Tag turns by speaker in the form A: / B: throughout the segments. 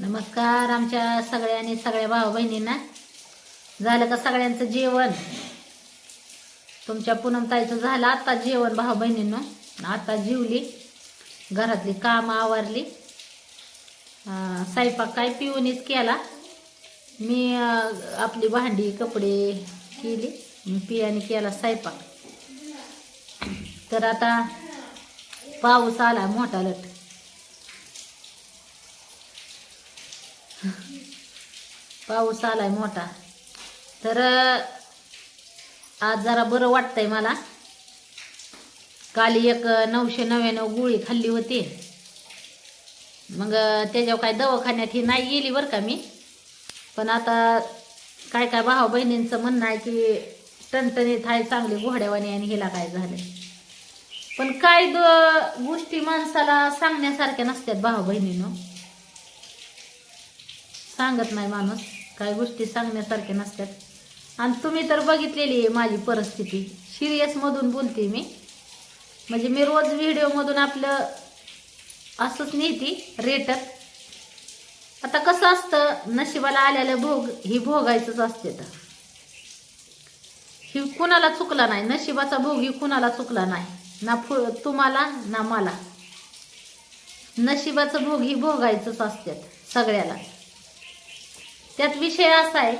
A: नमस्कार आमच्या सगळ्यांनी सगळ्या भाऊ बहिणींना झालं का सगळ्यांचं जेवण? तुमच्या पूनमताईचं झालं आता जेवण भाऊ बहिणींनो आता जेवली. घरातली कामं आवरली. अं, स्वयंपाक काय पिऊनच केला. मी आपली भांडी कपडे केली. पियाने केला स्वयंपाक. तर आता पाऊस आला मोठा लट. पाऊस आलाय मोठा. तर आज जरा बरं वाटतंय मला. काल एक नऊशे नव्याण्णव गोळी खाल्ली होती. मग त्याच्यावर काय दवाखान्यात ही नाही गेली बरं का मी. पण आता काय काय भाऊ बहिणींचं म्हणणं आहे की टणटणीत आहे चांगली घोड्यावानी आणि हिला काय झालं पण काय द- गोष्टी माणसाला सांगण्यासारख्या नसतात भाऊ बहिणीनं. सांगत नाही माणूस. काही गोष्टी सांगण्यासारख्या नसतात. आणि तुम्ही तर बघितलेली आहे माझी परिस्थिती. सिरियसमधून बोलते मी. म्हणजे मी रोज व्हिडिओमधून आपलं असंच नेती रेटत आता कसं असतं नशिबाला आलेलं भोग ही भोगायचंच असते तर. ही कुणाला चुकला नाही. नशिबाचा भोग ही कुणाला चुकला नाही. ना फु तुम्हाला ना मला. नशिबाचं भोग ही भोगायचंच असतात सगळ्याला. त्यात विषय असा आहे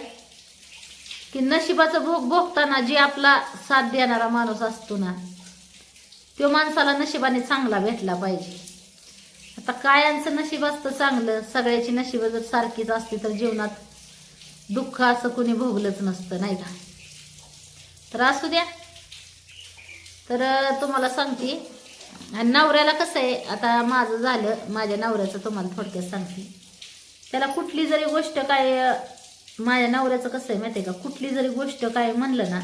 A: की नशिबाचं भोग भोगताना जे आपला साथ देणारा माणूस असतो ना तो माणसाला नशिबाने चांगला भेटला पाहिजे. आता कायांचं नशीब असतं चांगलं सगळ्याची नशीब जर सारखीच असती तर जीवनात दुःख असं कोणी भोगलंच नसतं नाही का? तर असू द्या. तर तुम्हाला सांगते. आणि नवऱ्याला कसं आहे आता माझं झालं माझ्या नवऱ्याचं तुम्हाला थोडक्यात सांगते. त्याला कुठली जरी गोष्ट काय माझ्या नवऱ्याचं कसं आहे माहिती आहे का? कुठली जरी गोष्ट काय म्हणलं ना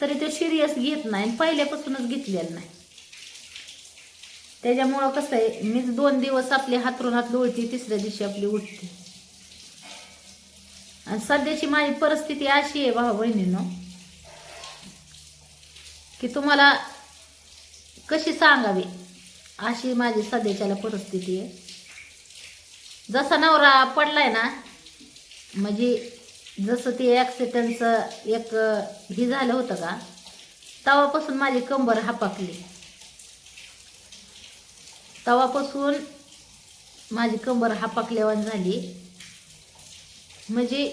A: तरी तो सिरियस घेत नाही आणि पहिल्यापासूनच घेतलेलं नाही. त्याच्यामुळं कसं आहे मीच दोन दिवस आपले हातरून हात लोळती तिसऱ्या दिवशी आपली उठते. आणि सध्याची माझी परिस्थिती अशी आहे भाऊ बहिणीनं की तुम्हाला कशी सांगावी अशी माझी सध्याच्याला परिस्थिती आहे. जसा नवरा पडलाय ना म्हणजे जसं ते ॲक्सिडेंटचं एक हे झालं होतं का तवापासून माझी कंबर हापाकली. तवापासून माझी कंबर हापाकल्यावान झाली. म्हणजे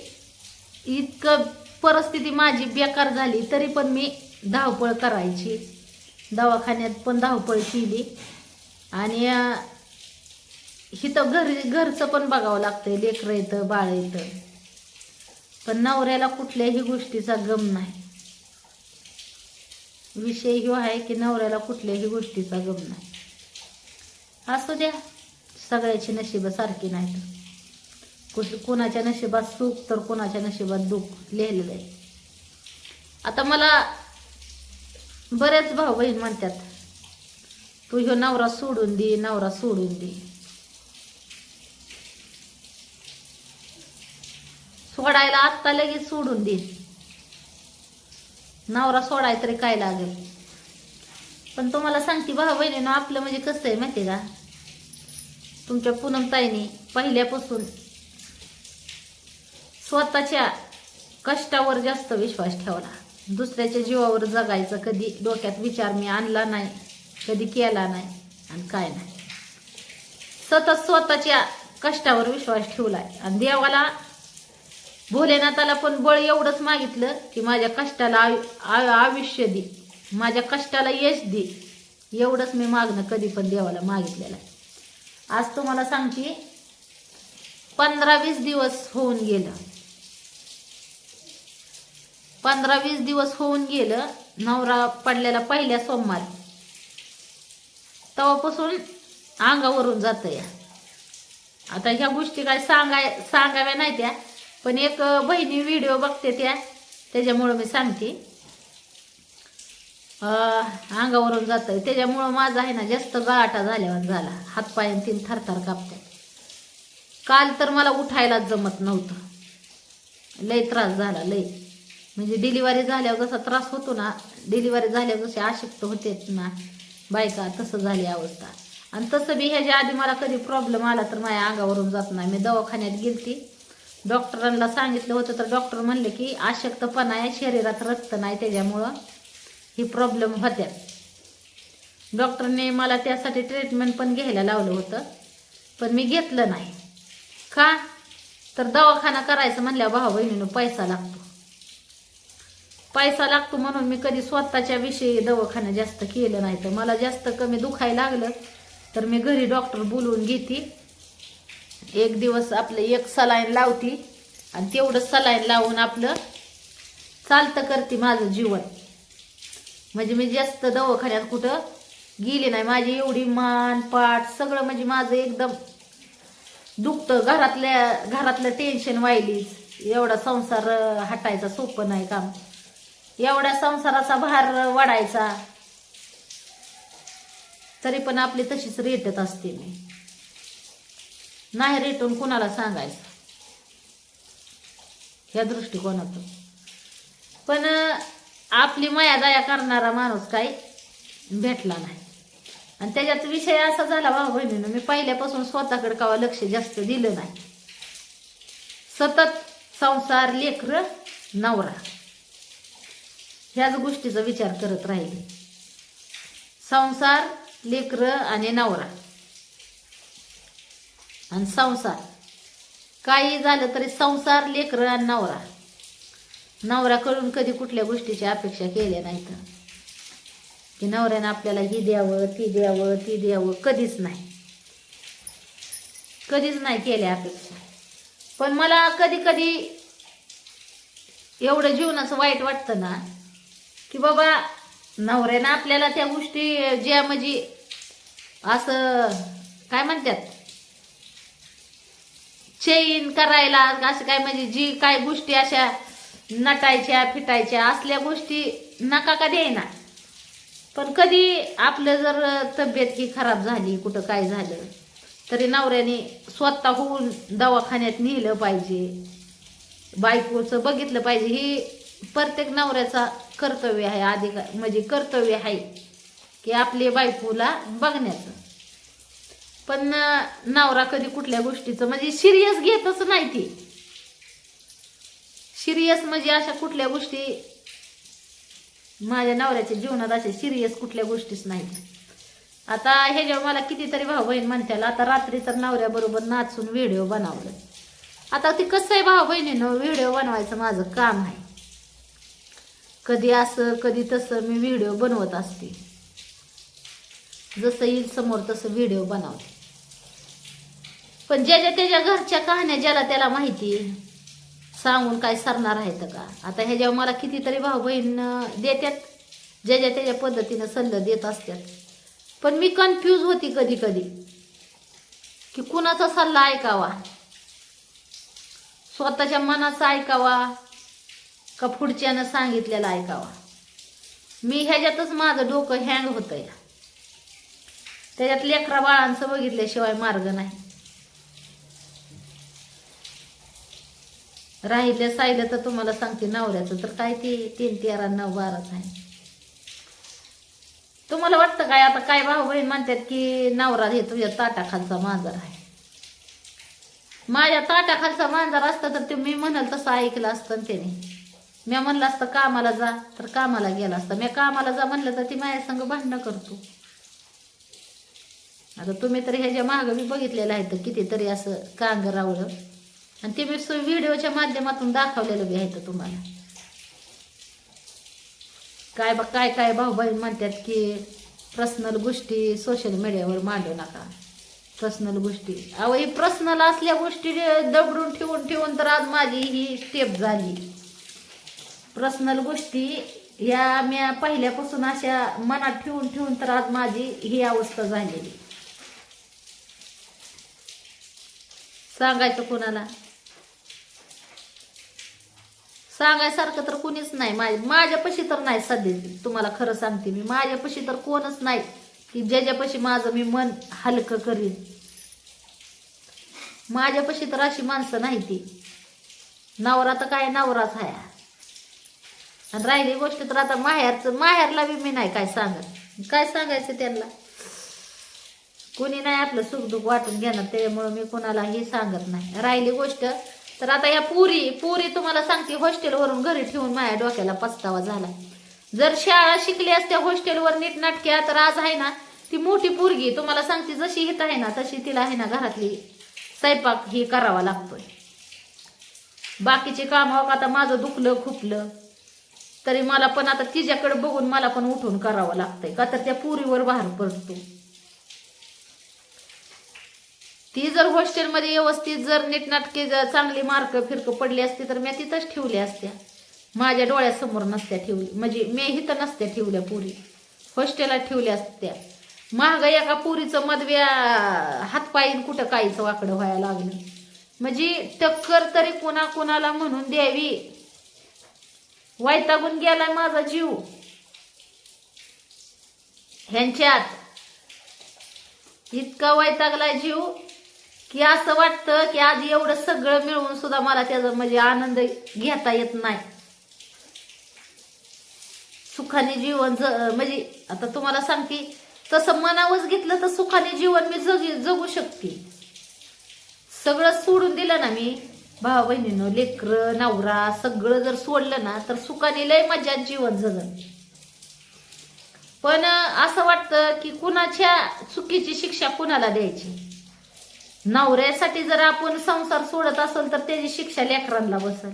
A: इतकं परिस्थिती माझी बेकार झाली तरी पण मी धावपळ करायची. दवाखान्यात पण धावपळ केली. आणि हिथं घर घरचं पण बघावं लागतंय लेकरं येतं बाळ येतं पण नवऱ्याला कुठल्याही गोष्टीचा गम नाही. विषय हो आहे की नवऱ्याला कुठल्याही गोष्टीचा गम नाही. असू द्या सगळ्याची नशीब सारखी नाहीत. कुठ- कोणाच्या नशिबात सुख तर कोणाच्या नशिबात दुःख लिहिलेलं आहे. आता मला बरेच भाऊ बहीण म्हणतात तू ह्यो नवरा सोडून दे नवरा सोडून दे. सोडायला आत्ता लगेच सोडून देईल नवरा सोडाय तरी काय लागेल? पण तुम्हाला सांगते भाऊ बहिणीनं आपलं म्हणजे कसं आहे माहिती आहे का? तुमच्या पूनमताईने पहिल्यापासून स्वतःच्या कष्टावर जास्त विश्वास ठेवला. दुसऱ्याच्या जीवावर जगायचं कधी डोक्यात विचार मी आणला नाही कधी केला नाही आणि काय नाही. सतत स्वतःच्या कष्टावर विश्वास ठेवलाय. आणि देवाला भोलेनाथाला पण बळ एवढंच मागितलं की माझ्या कष्टाला आयु आयुष्य दे. माझ्या कष्टाला यश दे. एवढंच मी मागणं कधी पण देवाला मागितलेलं आहे. आज तुम्हाला सांगते पंधरा वीस दिवस होऊन गेलं. पंधरा वीस दिवस होऊन गेलं नवरा पडलेला पहिल्या सोमवार. तेव्हापासून अंगावरून जात या आता ह्या गोष्टी काय सांगाय सांगाव्या नाही त्या. पण एक बहिणी व्हिडिओ बघते त्या त्याच्यामुळं मी सांगते. अंगावरून जात त्याच्यामुळं माझा आहे ना जास्त गळाटा झाल्यावर झाला. हातपाय तीन थरथर कापतात काल तर मला उठायलाच जमत नव्हतं. लय त्रास झाला लय. म्हणजे डिलिव्हरी झाल्यावर जसा त्रास होतो ना डिलिव्हरी झाल्यावर जसे आशक्त होते ना बायका तसं झाली अवस्था. आणि तसं बी ह्याच्या आधी मला कधी प्रॉब्लेम आला तर माझ्या अंगावरून जात नाही. मी दवाखान्यात गेलती. डॉक्टरांना सांगितलं होतं तर डॉक्टर म्हणले की अशक्तपणा आहे शरीरात रक्त नाही त्याच्यामुळं ही प्रॉब्लेम होत्या. डॉक्टरने मला त्यासाठी ट्रीटमेंट पण घ्यायला लावलं होतं पण मी घेतलं नाही. का? तर दवाखाना करायचं म्हणल्या भाऊ बहिणीनं पैसा लागतो. पैसा लागतो म्हणून मी कधी स्वतःच्या विषयी दवाखाना जास्त केलं नाही. तर मला जास्त कमी दुखायला लागलं तर मी घरी डॉक्टर बोलवून घेते. एक दिवस आपलं एक सलाईन लावती आणि तेवढं सलाईन लावून आपलं चालतं करते माझं जीवन. म्हणजे मी जास्त दवाखान्यात कुठं गेली नाही. माझी एवढी मान पाठ सगळं म्हणजे माझं एकदम दुखतं. घरातल्या घरातलं टेन्शन व्हायलीच. एवढा संसार हटायचा सोपं नाही काम. एवढ्या संसाराचा भार वाढायचा. तरी पण आपली तशीच रेटत असते मी. नाही रेटून कुणाला सांगायचं? ह्या दृष्टिकोनातून. पण आपली माया दया करणारा माणूस काही भेटला नाही. आणि त्याच्यात विषय असा झाला भाऊ बहिणीनं मी पहिल्यापासून स्वतःकडे कावा लक्ष जास्त दिलं नाही. सतत संसार लेकर नवरा. ह्याच गोष्टीचा विचार करत राहिले. संसार लेकर आणि नवरा. आणि संसार. काही झालं तरी संसार लेकर आणि नवरा. नवऱ्याकडून कधी कुठल्या गोष्टीची अपेक्षा केल्या नाहीत. की नवऱ्यानं आपल्याला ही द्यावं ती द्यावं ती द्यावं कधीच नाही. कधीच नाही केल्या अपेक्षा. पण मला कधी कधी एवढं जीवनाचं वाईट वाटतं ना की बाबा नवऱ्यानं आपल्याला त्या गोष्टी ज्या म्हणजे असं काय म्हणतात? चेन करायला असं काय म्हणजे जी काय गोष्टी अशा नटायच्या फिटायच्या असल्या गोष्टी नका का देईना. पण कधी आपलं जर तब्येत ही खराब झाली कुठं काय झालं तरी नवऱ्याने स्वतः होऊन दवाखान्यात नेलं पाहिजे. बायकोचं बघितलं पाहिजे. ही प्रत्येक नवऱ्याचा कर्तव्य आहे आधी म्हणजे कर्तव्य आहे की आपले बायकोला बघण्याचं. पण नवरा कधी कुठल्या गोष्टीचं म्हणजे सिरियस घेतच नाही ती. सिरियस म्हणजे अशा कुठल्या गोष्टी माझ्या नवऱ्याच्या जीवनात अशा सिरियस कुठल्या गोष्टीच नाही. आता हे जेव्हा मला कितीतरी भाऊ बहीण म्हणत्याला आता रात्री तर नवऱ्याबरोबर नाचून व्हिडिओ बनवलं. आता ते कसं आहे भाऊ बहिणीनं व्हिडिओ बनवायचं माझं काम आहे. कधी असं कधी तसं मी व्हिडिओ बनवत असते. जसं येईल समोर तसं व्हिडिओ बनवते. पण ज्याच्या त्याच्या घरच्या कहाण्या ज्याला त्याला माहिती सांगून काय सरणार आहेत का? आता ह्याच्यावर मला कितीतरी भाऊ बहीण देतात ज्याच्या त्याच्या पद्धतीनं सल्ला देत असतात पण मी कन्फ्यूज होती कधी कधी की कुणाचा सल्ला ऐकावा? स्वतःच्या मनाचा ऐकावा? का पुढच्यानं सांगितलेला ऐकावा? मी ह्याच्यातच माझं डोकं हँग होतं या त्याच्यात लेकरा बाळांचं बघितल्याशिवाय मार्ग नाही. राहिले साहिलं तर तुम्हाला सांगते नवऱ्याचं तर काय ते तीन तेरा नऊ बाराच आहे. तुम्हाला वाटतं काय? आता काय भाऊ बहीण म्हणतात की नवरा हे तुझ्या ताटाखालचा मांजर आहे. माझ्या ताटाखालचा मांजर असतं तर ते मी म्हणाल तसं ऐकलं असतं त्याने. मी म्हणलं असतं कामाला जा तर कामाला गेला असता. मी कामाला जा म्हणलं तर ती माझ्या संग भांडणं करतो. आता तुम्ही तर ह्याच्या मागं मी बघितलेलं आहे तर कितीतरी असं कांगरावळं आणि ते मी व्हिडिओच्या माध्यमातून दाखवलेलं बी आहे तर तुम्हाला. काय बा काय काय भाऊ बहीण म्हणतात की पर्सनल गोष्टी सोशल मीडियावर मांडू नका. पर्सनल गोष्टी. अहो ही पर्सनल असल्या गोष्टी दबडून ठेवून ठेवून तर आज माझी ही स्टेप झाली. पर्सनल गोष्टी या मी पहिल्यापासून अशा मनात ठेवून ठेवून तर आज माझी ही अवस्था झालेली. सांगायचं कोणाला? सांगायसारखं तर कुणीच नाही. माझ्या माझ्यापाशी तर नाही सध्या. तुम्हाला खरं सांगते मी. माझ्यापाशी तर कोणच नाही. की ज्याच्यापाशी माझं मी मन हलकं करीन. माझ्यापाशी तर अशी माणसं नाही ती. नवरा तर काय नवराच आहे आणि राहिली गोष्ट तर आता माहेरचं माहेरला बी मी नाही काय सांगत. काय सांगायचं त्यांना? कोणी नाही आपलं सुखदुःख वाटून घेणार त्याच्यामुळं मी कोणालाही सांगत नाही. राहिली गोष्ट तर आता या पुरी पुरी तुम्हाला सांगते हॉस्टेलवरून घरी ठेवून माझ्या डोक्याला पस्तावा झाला. जर शाळा शिकली असत्या हॉस्टेलवर नीटनाटक्या तर आज आहे ना ती मोठी पोरगी तुम्हाला सांगते जशी हित आहे ना तशी तिला आहे ना घरातली स्वयंपाक ही करावा लागतोय. बाकीचे काम हो का आता माझं दुखलं खुपलं तरी मला पण आता तिच्याकडे बघून मला पण उठून करावं लागतंय का तर त्या पुरीवर बाहेर पडतो. ती जर हॉस्टेलमध्ये व्यवस्थित जर नीटनाटके जर चांगली मार्क फिरकं पडली असती तर मी तिथंच ठेवल्या असत्या. माझ्या डोळ्यासमोर नसत्या ठेवली. म्हणजे मी इथं नसत्या ठेवल्या पुरी. हॉस्टेलला ठेवल्या असत्या. माग एका पुरीचं मदव्या हातपायीन कुठं काहीचं वाकडं व्हायला लागलं. म्हणजे टक्कर तरी कोणा कोणाला म्हणून द्यावी. वैतागून गेलाय माझा जीव. ह्यांच्यात इतका वैतागलाय जीव. की असं वाटतं की आज एवढं सगळं मिळवून सुद्धा मला त्याचा म्हणजे आनंद घेता येत नाही. सुखाने जीवन ज म्हणजे आता तुम्हाला सांगते तसं मनावच घेतलं तर सुखाने जीवन मी जग जगू शकते. सगळं सोडून दिलं ना मी भावा बहिणीनं लेकरं नवरा सगळं जर सोडलं ना तर सुखाने लय मजा जीवन जगन. पण असं वाटतं की कुणाच्या चुकीची शिक्षा कुणाला द्यायची? नवऱ्यासाठी जर आपण संसार सोडत असेल तर त्याची शिक्षा लेकरांना बसल.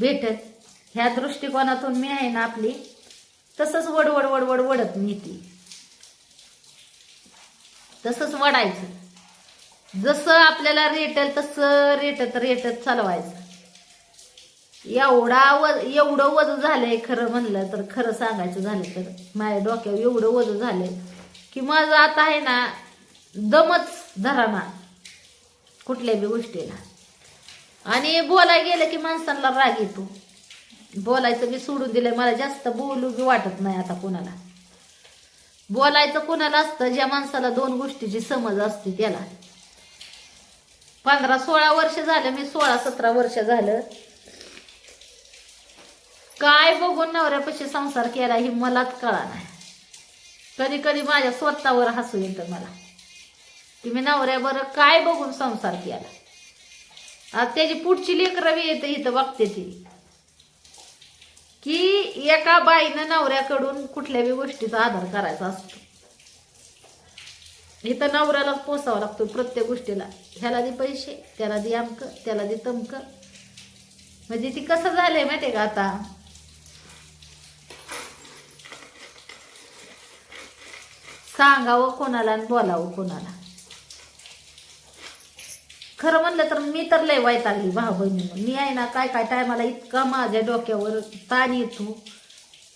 A: भेटत ह्या दृष्टिकोनातून मी आहे ना आपली तसंच वडवड वडवड वडत नेते. तसंच वडायचं. जसं आपल्याला रेटल तसं रेटत रेटत चालवायचं. एवढा व एवढं वज झालंय खरं म्हणलं तर खरं सांगायचं झालं तर. माझ्या डोक्यावर एवढं वज झालंय की माझं आता आहे ना दमच धराना. कुठल्या बी गोष्टीला. आणि बोलाय गेलं की माणसांना राग येतो. बोलायचं बी सोडून दिलंय मला जास्त बोलू बी वाटत नाही आता कोणाला. बोलायचं कोणाला असतं ज्या माणसाला दोन गोष्टीची समज असते त्याला. पंधरा सोळा वर्ष झालं मी सोळा सतरा वर्ष झालं. काय बघून नवऱ्यापाशी संसार केला हे मलाच कळा नाही. कधी कधी माझ्या स्वतःवर हसू येतं मला. तुम्ही नवऱ्या बरं काय बघून संसार केला? आज त्याची पुढची लेकरावी येतं इथं बघते ती. की एका बाईनं नवऱ्याकडून कुठल्या बी गोष्टीचा आधार करायचा असतो. इथं नवऱ्यालाच पोसावं लागतो प्रत्येक गोष्टीला. ह्याला दे पैसे त्याला दे अमक त्याला दे तमक. म्हणजे ती कसं झालंय माहिती का आता? सांगावं कोणाला आणि बोलावं कोणाला. खरं म्हणलं तर मी तर लय वैतागली भाऊ बहिणी मी आहे ना काय काय टायमाला इतका माझ्या डोक्यावर ताण येतो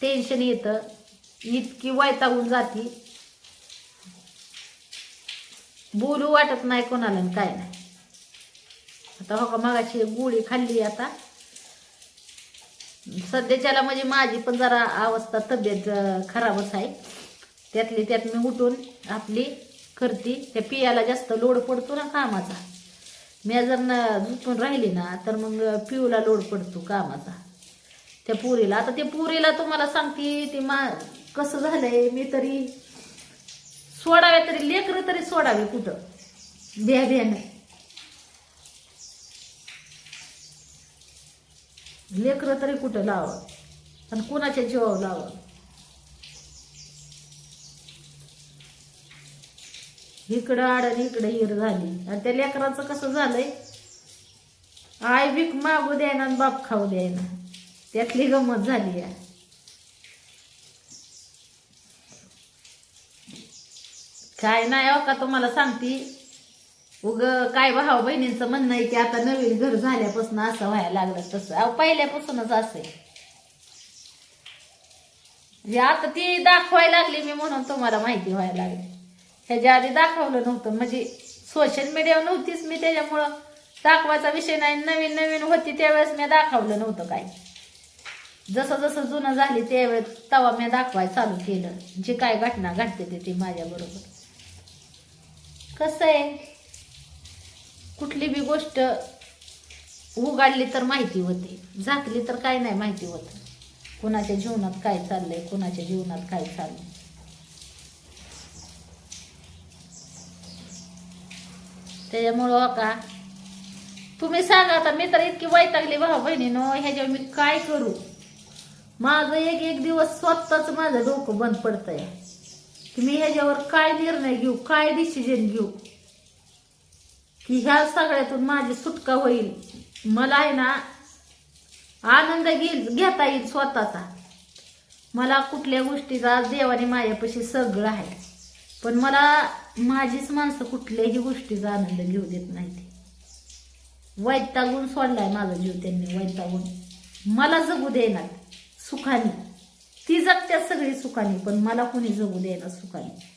A: टेन्शन येतं इतकी वैतागून जाती. बोलू वाटत नाही कोणाला आणि काय नाही. आता हो का मागाची गोळी खाल्ली आता. सध्याच्याला म्हणजे माझी पण जरा अवस्था तब्येत खराबच आहे. त्यातली त्यात मी उठून आपली करते. त्या पियाला जास्त लोड पडतो ना कामाचा. मी जर न झोपून राहिली ना तर मग पिऊला लोड पडतो कामाचा. त्या पुरीला आता त्या पुरीला तुम्हाला सांगते ते मा कसं झालंय मी तरी सोडावे तरी लेकरं तरी सोडावे कुठं? भ्या भ्यानं लेकरं तरी कुठं लावावं? आणि कुणाच्या जीवावर लावा इकडं आड आणि इकडं हिर झाली. आणि त्या लेकराचं कसं झालंय? आय बीक मागू द्यायना आणि बाप खाऊ द्यायना त्यातली गंमत झाली आहे. काय नाही हो का तुम्हाला सांगती. उग काय भाऊ बहिणींचं म्हणणं आहे की आता नवीन घर झाल्यापासून असं व्हायला लागलं तसं. अहो पहिल्यापासूनच असं आहे. आता ती दाखवायला लागली मी म्हणून तुम्हाला माहिती व्हायला लागली. ह्याच्या आधी दाखवलं नव्हतं. म्हणजे सोशल मीडिया नव्हतीच मी त्याच्यामुळं दाखवायचा विषय नाही. नवीन नवीन होती त्यावेळेस मी दाखवलं नव्हतं काय जसं जसं जुनं झाली त्यावेळेस तवा मी दाखवाय चालू केलं. जी काय घटना घडते ते ती माझ्याबरोबर कसं आहे? कुठली बी गोष्ट उघडली तर माहिती होते. झाकली तर काय नाही माहिती होत. कुणाच्या जीवनात काय चाललंय कुणाच्या जीवनात काय चाललंय. त्याच्यामुळं का? तुम्ही सांगा आता मी तर इतकी वैतागली भाऊ बहिणीनो ह्याच्यावर मी काय करू? माझं एक एक दिवस स्वतःच माझं डोकं बंद पडतंय. की मी ह्याच्यावर काय निर्णय घेऊ काय डिसिजन घेऊ? की ह्या सगळ्यातून माझी सुटका होईल. मला आहे ना आनंद घेईल घेता येईल स्वतःचा. मला कुठल्या गोष्टीचा देवाने माझ्यापाशी सगळं आहे. पण मला माझीच माणसं कुठल्याही गोष्टीचा आनंद घेऊ देत नाही ते वैतागून सोडलाय माझा जीव त्यांनी वैतागून. मला जगू देणार सुखाने. ती जगत्या सगळी सुखाने पण मला कोणी जगू देणार सुखाने.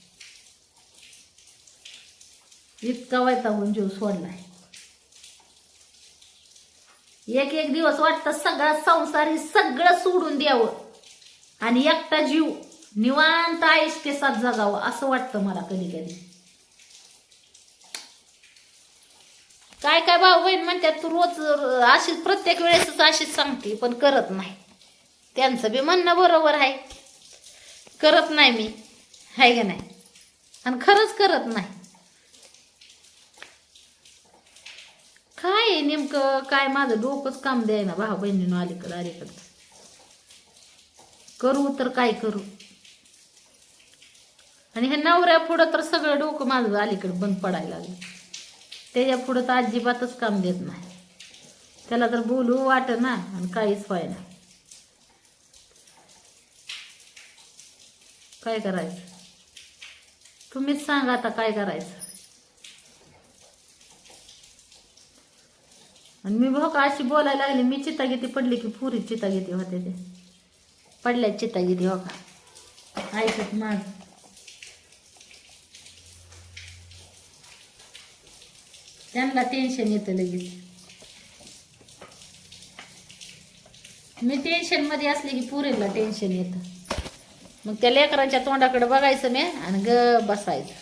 A: इतका वैतागून जीव सोडलाय. एक एक दिवस वाटतं सगळा संसार हे सगळं सोडून द्यावं. आणि एकटा जीव निवांत आयुष्य साथ जगावं असं वाटतं मला कधी कधी काय काय भाऊ बहीण म्हणतात तू रोज अशीच प्रत्येक वेळेसच अशीच सांगते पण करत नाही. त्यांचं बी म्हणणं बरोबर आहे. करत नाही मी. आहे का नाही? आणि खरंच करत नाही. काय नेमकं? काय माझं डोकंच काम द्याय ना भाऊ बहिणीनं अलीकडं अलीकडं? करू तर काय करू? आणि ह्या नवऱ्या पुढं तर सगळं डोकं माझं अलीकडं बंद पडायला लागलं. त्याच्या पुढं तर अजिबातच काम देत नाही. त्याला तर बोलू वाट ना आणि काहीच व्हायना काय करायचं? तुम्हीच सांगा आता काय करायचं. आणि मी बघ अशी बोलायला लागली मी चितागिती पडली की पुरी चितागिती होते ते. पडल्या चितागीती हो का? ऐकत माझ त्यांना टेन्शन येतं लगेच. मी टेन्शनमध्ये असले की पुरीला टेन्शन येतं. मग त्या लेकरांच्या तोंडाकडे बघायचं मी आणि ग बसायचं.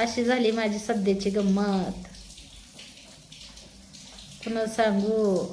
A: अशी झाली माझी सध्याची गंमत. पुन्हा सांगू.